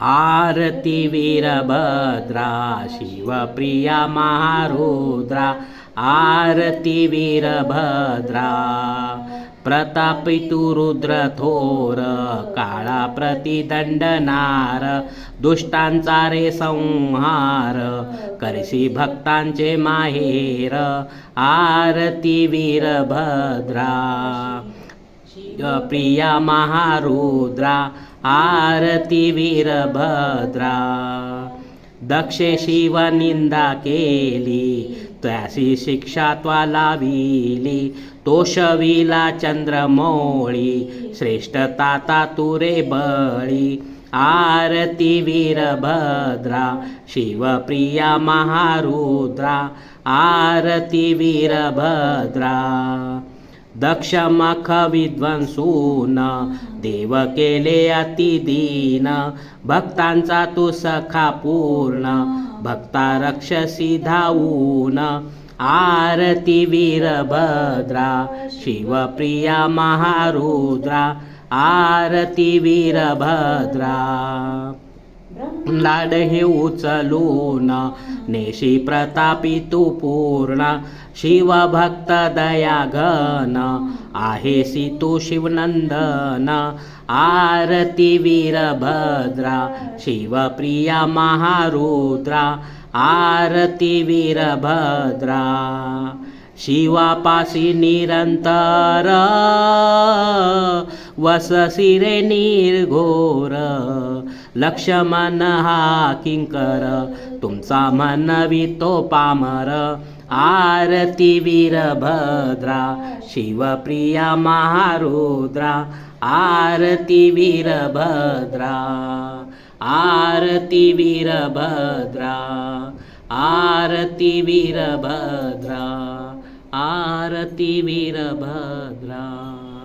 आरती वीरभद्रा शिवप्रिया महारुद्रा आरती वीरभद्रा प्रतापितु रुद्र थोर काळा प्रतिदंडनार दुष्टांचा रे संहार करशी भक्तांचे माहेर आरती वीरभद्रा. प्रिया महारुद्रा आरती वीरभद्रा। दक्षे शिव निंदा केली त्यासी शिक्षा त्वाला विली। तोषविला चंद्रमोळी श्रेष्ठ ताता तुरे बळी। आरती वीरभद्रा शिवप्रिया महारुद्रा आरती वीरभद्रा। दक्षमख विद्वंसून देव केले अतिदीन। भक्तांचा तू सखा पूर्ण। भक्ता रक्षसी धावून। आरती वीरभद्रा। शिवप्रिया महारुद्रा। आरती वीरभद्रा। लाड हे उचलून. नेशी प्रतापी तू पूर्ण. शिवभक्त दया घन आहेसी तू शिवनंदन. आरती वीरभद्रा. शिवप्रिया महारुद्रा. आरती वीरभद्रा. शिवापासी निरंतर वससिरे निर्घोर लक्ष्मण हा किंकर तुमचा मनवी तो पामर आरती वीरभद्रा शिवप्रिया महारुद्रा आरती वीरभद्रा आरती वीरभद्रा आरती वीरभद्रा। आरतिवीरभद्रा।